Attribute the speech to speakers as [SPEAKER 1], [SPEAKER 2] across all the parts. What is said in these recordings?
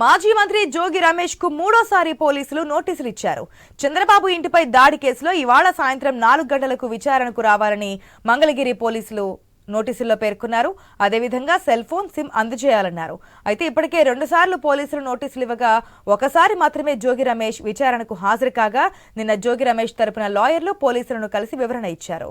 [SPEAKER 1] మాజీ మంత్రి జోగి రమేష్కు మూడోసారి పోలీసులు నోటీసులు ఇచ్చారు. చంద్రబాబు ఇంటిపై దాడి కేసులో ఇవాళ సాయంత్రం నాలుగు గంటలకు విచారణకు రావాలని మంగళగిరి పోలీసులు నోటీసుల్లో పేర్కొన్నారు. అదేవిధంగా సెల్ ఫోన్ సిమ్ అందజేయాలన్నారు. అయితే ఇప్పటికే రెండుసార్లు పోలీసులు నోటీసులు ఇవ్వగా ఒకసారి మాత్రమే జోగి రమేష్ విచారణకు హాజరు కాగా నిన్న జోగి రమేష్ తరపున లాయర్లు పోలీసులను కలిసి వివరణ ఇచ్చారు.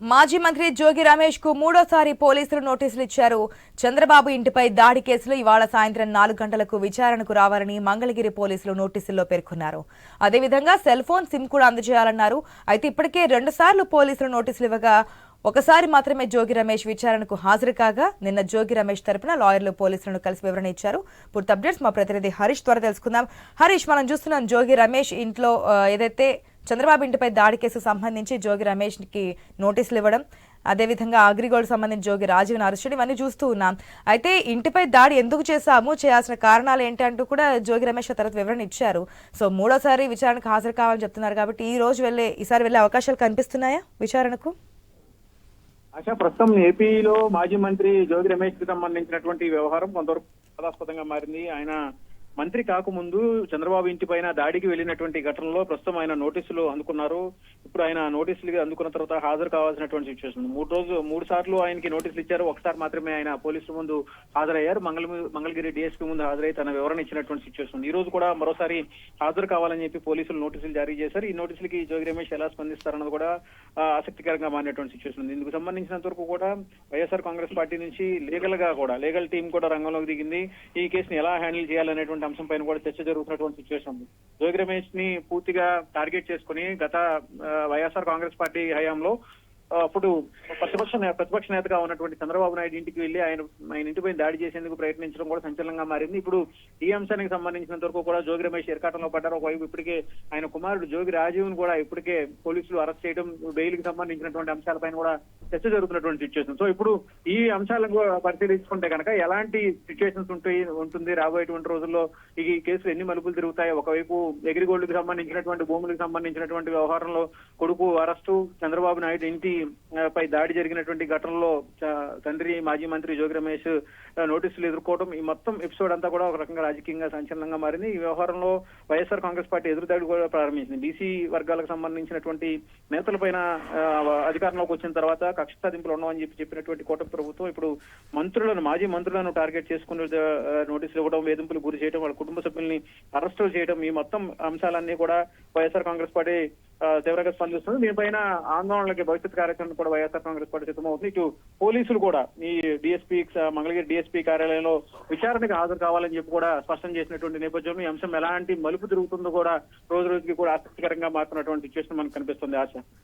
[SPEAKER 1] మాజీ మంత్రి జోగి రమేష్కు మూడోసారి పోలీసులు నోటీసులు ఇచ్చారు. చంద్రబాబు ఇంటిపై దాడి కేసులో ఇవాళ సాయంత్రం నాలుగు గంటలకు విచారణకు రావాలని మంగళగిరి పోలీసులు నోటీసుల్లో పేర్కొన్నారు. అదేవిధంగా సెల్ ఫోన్ సిమ్ కూడా అందజేయాలన్నారు. అయితే ఇప్పటికే రెండుసార్లు పోలీసులు నోటీసులు ఇవ్వగా ఒకసారి మాత్రమే జోగి రమేష్ విచారణకు హాజరు కాగా నిన్న జోగి రమేష్ తరపున లాయర్లు పోలీసులను కలిసి వివరణ ఇచ్చారు. పూర్తి అప్డేట్స్ మా ప్రతినిధి హరీష్ ద్వారా తెలుసుకుందాం. హరీష్ మనం చూస్తున్నాం జోగి రమేష్ ఇంట్లో ఏదైతే చంద్రబాబు ఇంటిపై దాడి కేసు సంబంధించి జోగి రమేష్కి నోటీసులు ఇవ్వడం అదేవిధంగా అగ్రిగోల్డ్ సంబంధించి జోగి రాజీవ్ని అరెస్ట్ ఇవన్నీ చూస్తూ ఉన్నాం. అయితే ఇంటిపై దాడి ఎందుకు చేశాము చేయాల్సిన కారణాలు ఏంటి అంటూ కూడా జోగి రమేష్ తర్వాత వివరణ ఇచ్చారు. సో మూడోసారి విచారణకు హాజరు కావాలని చెప్తున్నారు కాబట్టి ఈ రోజు వెళ్ళే ఈసారి వెళ్ళే అవకాశాలు కనిపిస్తున్నాయా విచారణకు?
[SPEAKER 2] ఆశా ప్రస్తుతం ఏపీలో మాజీ మంత్రి జోగి రమేష్కి సంబంధించినటువంటి వ్యవహారం కొంతవరకు వివాదాస్పదంగా మారింది. ఆయన మంత్రి కాకముందు చంద్రబాబు ఇంటి పైన దాడికి వెళ్ళినటువంటి ఘటనలో ప్రస్తుతం ఆయన నోటీసులు అందుకున్నారు. ఇప్పుడు ఆయన నోటీసులు అందుకున్న తర్వాత హాజరు కావాల్సినటువంటి సిచ్యువేషన్ మూడు రోజు మూడు సార్లు ఆయనకి నోటీసులు ఇచ్చారు. ఒకసారి మాత్రమే ఆయన పోలీసుల ముందు హాజరయ్యారు. మంగళ మంగళగిరి డిఎస్పీ ముందు హాజరై తన వివరణ ఇచ్చినటువంటి సిచ్యువేషన్ ఈ రోజు కూడా మరోసారి హాజరు కావాలని చెప్పి పోలీసులు నోటీసులు జారీ చేశారు. ఈ నోటీసులకి జోగి రమేష్ ఎలా స్పందిస్తారన్నది కూడా ఆసక్తికరంగా మారినటువంటి సిచ్యువేషన్ ఉంది. ఇందుకు సంబంధించినంత వరకు కూడా వైఎస్ఆర్ కాంగ్రెస్ పార్టీ నుంచి లీగల్గా కూడా లీగల్ టీం కూడా రంగంలోకి దిగింది. ఈ కేసుని ఎలా హ్యాండిల్ చేయాలనేటువంటి అంశం పైన కూడా చర్చ జరుగుతున్నటువంటి సిచ్యువేషన్ ఉంది. జోగి రమేష్ని పూర్తిగా టార్గెట్ చేసుకుని గత వైఎస్ఆర్ కాంగ్రెస్ పార్టీ హయాంలో అప్పుడు ప్రతిపక్ష ప్రతిపక్ష నేతగా ఉన్నటువంటి చంద్రబాబు నాయుడు ఇంటికి వెళ్ళి ఆయన ఆయన ఇంటిపై దాడి చేసేందుకు ప్రయత్నించడం కూడా సంచలనంగా మారింది. ఇప్పుడు ఈ అంశానికి సంబంధించినంత వరకు కూడా జోగి రమేష్ ఇరకాటంలో పడ్డారు. ఒకవైపు ఇప్పటికే ఆయన కుమారుడు జోగి రాజీవ్ కూడా ఇప్పటికే పోలీసులు అరెస్ట్ చేయడం బెయిల్కి సంబంధించినటువంటి అంశాలపైన కూడా చర్చ జరుగుతున్నటువంటి సిచ్యువేషన్ సో ఇప్పుడు ఈ అంశాలను కూడా పరిశీలించుకుంటే కనుక ఎలాంటి సిచ్యువేషన్స్ ఉంటాయి ఉంటుంది రాబోయేటువంటి రోజుల్లో? ఈ కేసులు ఎన్ని మలుపులు తిరుగుతాయి? ఒకవైపు ఎగిరిగోల్డ్కి సంబంధించినటువంటి భూములకు సంబంధించినటువంటి వ్యవహారంలో కొడుకు అరెస్టు చంద్రబాబు నాయుడు ఇంటి పై దాడి జరిగినటువంటి ఘటనలో తండ్రి మాజీ మంత్రి జోగి రమేష్ నోటీసులు ఎదుర్కోవడం ఈ మొత్తం ఎపిసోడ్ అంతా కూడా ఒక రకంగా రాజకీయంగా సంచలనంగా మారింది. ఈ వ్యవహారంలో వైఎస్ఆర్ కాంగ్రెస్ పార్టీ ఎదురుదాడి కూడా ప్రారంభించింది. బీసీ వర్గాలకు సంబంధించినటువంటి నేతలపైన పైన అధికారంలోకి వచ్చిన తర్వాత కక్ష సాధింపులు ఉన్నామని చెప్పి చెప్పినటువంటి కూటమి ప్రభుత్వం ఇప్పుడు మంత్రులను మాజీ మంత్రులను టార్గెట్ చేసుకుని నోటీసులు ఇవ్వడం వేధింపులు గురి చేయడం వాళ్ళ కుటుంబ సభ్యుల్ని అరెస్టులు చేయడం ఈ మొత్తం అంశాలన్నీ కూడా వైఎస్ఆర్ కాంగ్రెస్ పార్టీ తీవ్రంగా స్పందిస్తుంది. దీనిపైన ఆందోళనలకి భవిష్యత్ కార్యక్రమం కూడా వైఎస్ఆర్ కాంగ్రెస్ పార్టీ సిద్ధమవుతుంది. ఇటు పోలీసులు కూడా ఈ డిఎస్పీ మంగళగిరి డిఎస్పీ కార్యాలయంలో విచారణకు హాజరు కావాలని చెప్పి కూడా స్పష్టం చేసినటువంటి నేపథ్యంలో ఈ అంశం ఎలాంటి మలుపు తిరుగుతుందో కూడా రోజు రోజుకి కూడా ఆసక్తికరంగా మారుతున్నటువంటి సిచ్యువేషన్ మనకు కనిపిస్తుంది ఆశ.